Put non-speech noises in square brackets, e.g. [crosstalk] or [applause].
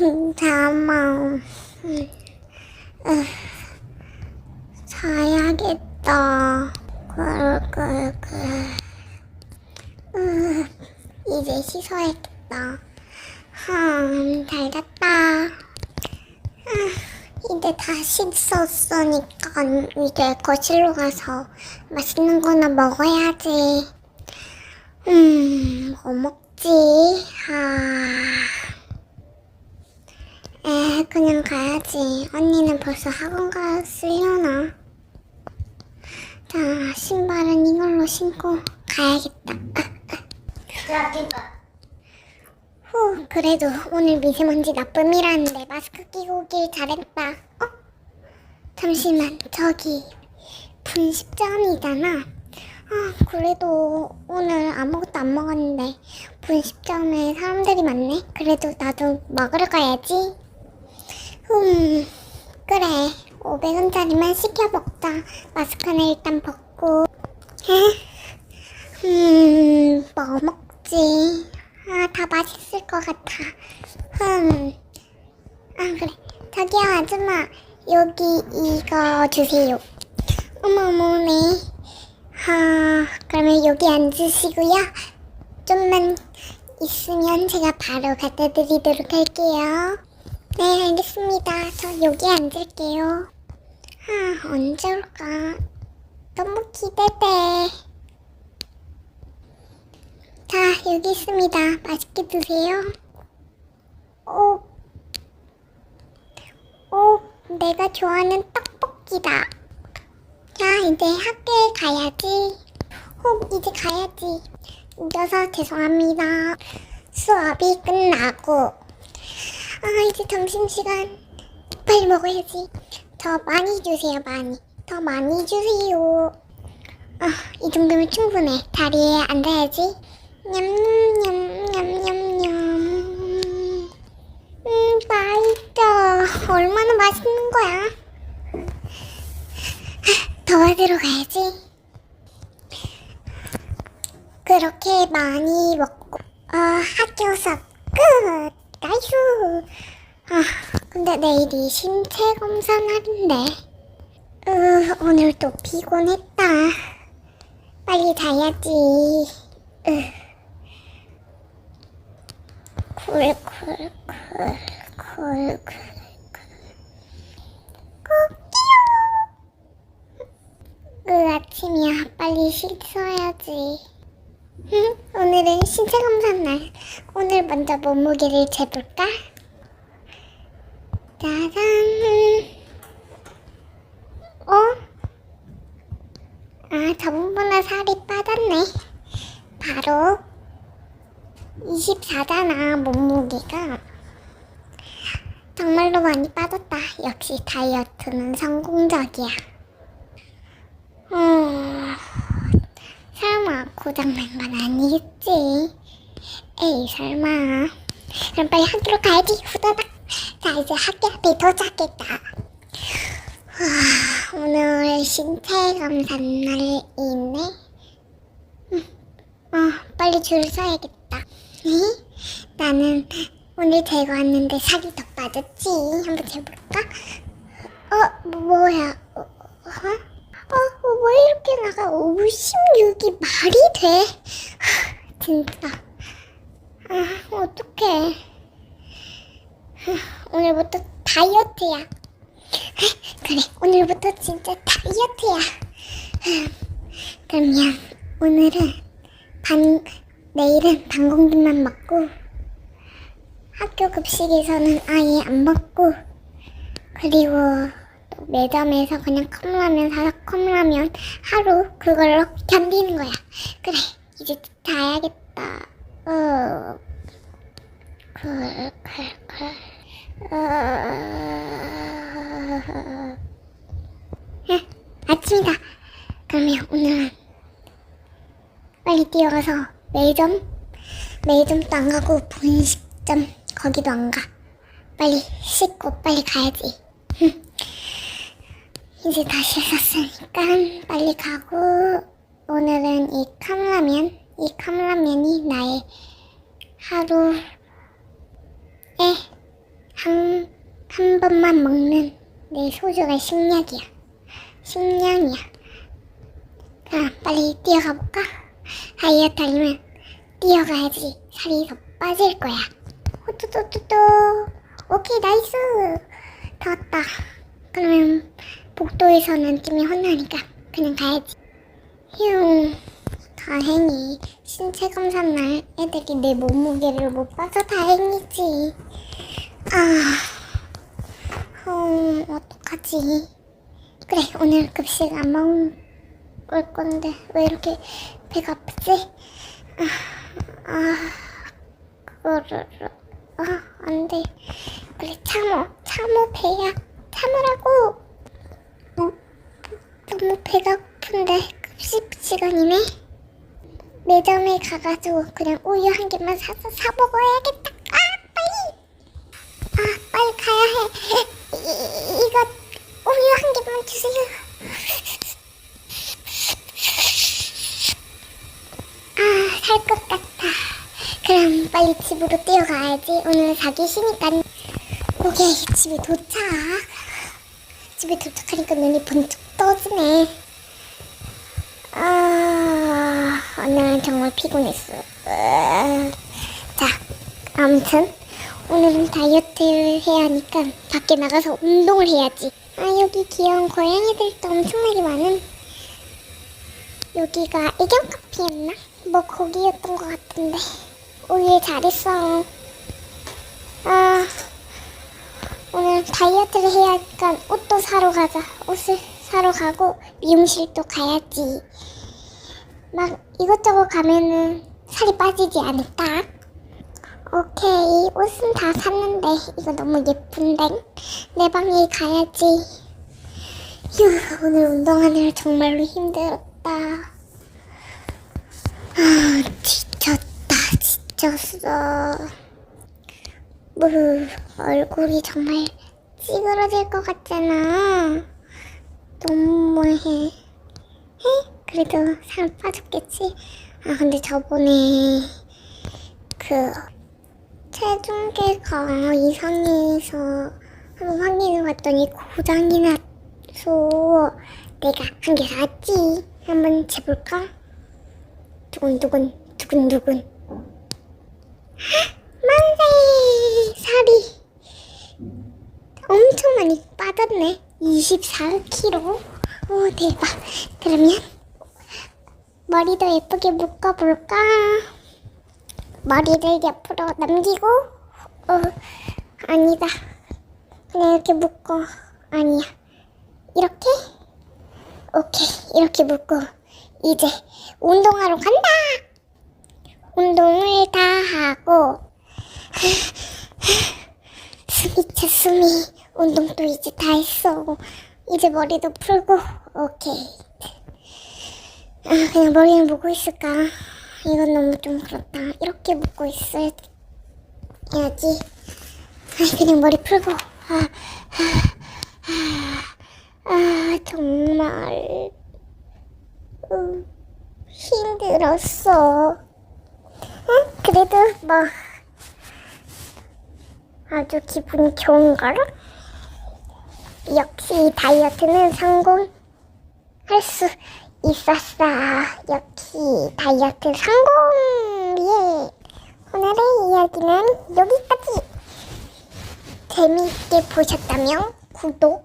잠깐만. 음, 음, 자야겠다. 음, 이제 씻어야겠다. 음, 잘 잤다. 음, 이제 다 씻었으니까 이제 거실로 가서 맛있는 거나 먹어야지. 음, 뭐 먹지? 아. 에, 그냥 가야지. 언니는 벌써 학원 갔으려나? 자, 신발은 이걸로 신고 가야겠다. 후, 그래도 오늘 미세먼지 나쁨이라는데 마스크 끼고 오길 잘했다. 어? 잠시만, 저기 분식점이잖아. 아, 그래도 오늘 아무것도 안 먹었는데 분식점에 사람들이 많네. 그래도 나도 먹으러 가야지. 음, 그래. 500원짜리만 시켜 먹자. 마스크는 일단 벗고. 에? 음, 뭐 먹지? 아, 다 맛있을 것 같아. 흠. 아, 그래. 저기요, 아줌마. 여기 이거 주세요. 어머, 어머네. 하, 그러면 여기 앉으시고요. 좀만 있으면 제가 바로 갖다 드리도록 할게요. 네, 알겠습니다. 저 여기 앉을게요. 아, 언제 올까? 너무 기대돼. 자, 여기 있습니다. 맛있게 드세요. 오, 오, 내가 좋아하는 떡볶이다. 자, 이제 학교에 가야지. 어, 이제 가야지. 늦어서 죄송합니다. 수업이 끝나고. 아, 이제 점심시간. 빨리 먹어야지. 더 많이 주세요, 많이. 더 많이 주세요. 아, 이 정도면 충분해. 다리에 앉아야지. 냠냠냠냠냠. 음, 맛있어. 얼마나 맛있는 거야. 아, 도와주러 가야지. 그렇게 많이 먹고, 아, 학교 수업 끝. 나이스. 아, 근데 내일이 신체 검사 날인데. 으, 오늘 또 피곤했다. 빨리 자야지. 으. 쿨쿨쿨쿨쿨 그 아침이야 빨리 씻어야지 응? 오늘은 신체 검사 날 오늘 먼저 몸무게를 재볼까? 짜잔. 어? 아 저번보다 살이 빠졌네. 바로 24잖아 몸무게가. 정말로 많이 빠졌다. 역시 다이어트는 성공적이야. 음, 설마 고장난 건 아니겠지 에이 설마 그럼 빨리 학교로 가야지 후다닥 자 이제 학교 앞에 도착했다 와, 오늘 신체 검사 날이네 어, 빨리 줄 서야겠다. 에? 나는 오늘 재고 왔는데 살이 더 빠졌지. 한번 재볼까? 어, 뭐, 뭐야? 어, 어? 어, 왜 이렇게 나가? 56이 말이 돼? 하, 진짜. 아, 어떡해. 하, 오늘부터 다이어트야. 그래, 오늘부터 진짜 다이어트야. 그러면 오늘은 반, 내일은 반공기만 먹고 학교 급식에서는 아예 안 먹고 그리고 또 매점에서 그냥 컵라면 사서 컵라면 하루 그걸로 견디는 거야. 그래, 이제 자야겠다. 어. 어... 에, 아침이다. 그러면 오늘은 빨리 뛰어가서 매점 매점도 안 가고 분식점 거기도 안 가. 빨리 씻고 빨리 가야지. 흠. 이제 다 씻었으니까 빨리 가고 오늘은 이 컵라면 이 컵라면이 나의 하루의 한 번만 먹는 내 소중한 식량이야. 식량이야. 그럼 빨리 뛰어가 볼까? 다이어트 하려면 뛰어가야지 살이 더 빠질 거야. 호뚜뚜뚜뚜. 오케이 나이스. 다 왔다. 그러면 복도에서는 뛰면 혼나니까 그냥 가야지. 휴. 다행히 신체 검사 날 애들이 내 몸무게를 못 봐서 다행이지. 아, 음, 어떡하지? 그래, 오늘 급식 안 먹을 건데 왜 이렇게 배가 아프지? 아, 아 그거를 아, 안 돼. 그래, 참어, 참어 배야, 참으라고. 어, 너무 배가 아픈데 급식 시간이네. 매점에 가가지고 그냥 우유 한 개만 사서 사 먹어야겠다. 아 빨리. 아 빨리 가야 해. 이거 우유 한 개만 주세요. 아 살 것 같아. 그럼 빨리 집으로 뛰어가야지. 오늘 자기 쉬니까. 오케이 집에 도착. 집에 도착하니까 눈이 번쩍 떠지네. 아, 오늘은 정말 피곤했어. 자, 아무튼 오늘은 다이어트를 해야 하니까 밖에 나가서 운동을 해야지. 아, 여기 귀여운 고양이들도 엄청나게 많은 여기가 애견 카페였나? 뭐 거기였던 것 같은데. 오예 잘했어. 아, 오늘 다이어트를 해야 하니까 옷도 사러 가자. 옷을 사러 가고 미용실도 가야지. 막 이것저것 가면은 살이 빠지지 않을까? 오케이 옷은 다 샀는데 이거 너무 예쁜데 내 방에 가야지. 휴 오늘 운동하느라 정말로 힘들었다. 아 지쳤다 지쳤어. 뭐 얼굴이 정말 찌그러질 것 같잖아. 너무해. 에? 그래도 살 빠졌겠지? 아 근데 저번에 그 체중계가 이상해서 한번 확인해 봤더니 고장이 나서 내가 한 개 샀지. 한번 재볼까? 두근두근 두근두근 만세 살이 엄청 많이 빠졌네. 24kg. 오, 대박. 그러면 머리도 예쁘게 묶어볼까? 머리를 옆으로 넘기고, 어, 아니다. 그냥 이렇게 묶어. 아니야. 이렇게? 오케이. 이렇게 묶고, 이제 운동하러 간다! 운동을 다 하고, [sighs] 숨이 차 숨이 운동도 이제 다 했어. 이제 머리도 풀고 오케이. 아 그냥 머리는 묶고 있을까? 이건 너무 좀 그렇다. 이렇게 묶고 있어야지. 아 그냥 머리 풀고. 아, 아, 아 정말. 음, 힘들었어. 응? 그래도 뭐 아주 기분이 좋은걸? 역시 다이어트는 성공할 수 있었어. 역시 다이어트 성공! 예. 오늘의 이야기는 여기까지. 재미있게 보셨다면 구독,